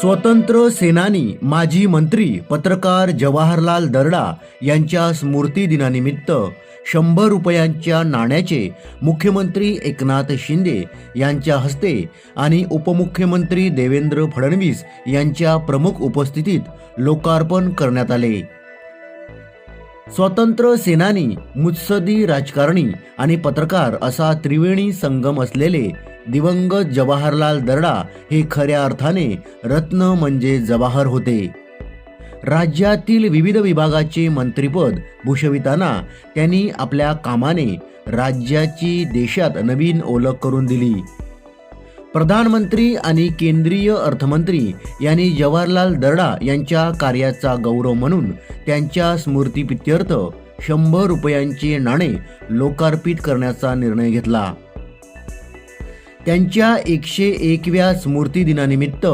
स्वतंत्र सेनानी माजी मंत्री पत्रकार जवाहरलाल दर्डा यांच्या स्मृती दिनानिमित्त शंभर रुपयांच्या नाण्याचे मुख्यमंत्री एकनाथ शिंदे यांच्या हस्ते आणि उपमुख्यमंत्री देवेंद्र फडणवीस यांच्या प्रमुख उपस्थितीत लोकार्पण करण्यात आले. स्वतंत्र सेनानी मुत्सदी राजकारणी आणि पत्रकार असा त्रिवेणी संगम असलेले दिवंगत जवाहरलाल दर्डा हे खऱ्या अर्थाने रत्न म्हणजे जवाहर होते. राज्यातील विविध विभागाचे मंत्रिपद भूषविताना त्यांनी आपल्या कामाने राज्याची देशात नवीन ओळख करून दिली. प्रधानमंत्री आणि केंद्रीय अर्थमंत्री यांनी जवाहरलाल दर्डा यांच्या कार्याचा गौरव म्हणून त्यांच्या स्मृतीप्रित्यर्थ शंभर रुपयांचे नाणे लोकार्पित करण्याचा निर्णय घेतला. त्यांच्या एकशे एकव्या स्मृती दिनानिमित्त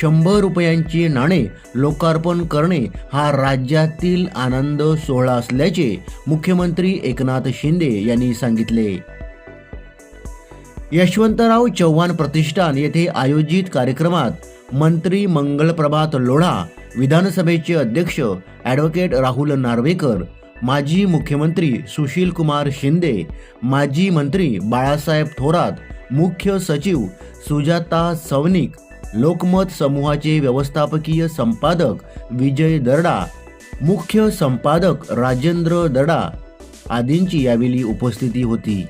शंभर रुपयांचे नाणे लोकार्पण करणे हा राज्यातील आनंद सोहळा असल्याचे मुख्यमंत्री एकनाथ शिंदे यांनी सांगितले. यशवंतराव चव्हाण प्रतिष्ठान येथे आयोजित कार्यक्रमात मंत्री मंगलप्रभात लोढा विधानसभेचे अध्यक्ष ॲडव्होकेट राहुल नार्वेकर माजी मुख्यमंत्री सुशील कुमार शिंदे माजी मंत्री बाळासाहेब थोरात मुख्य सचिव सुजाता सवनिक लोकमत समूहाचे व्यवस्थापकीय संपादक विजय दर्डा मुख्य संपादक राजेंद्र दडा आदींची यावेळी उपस्थिती होती.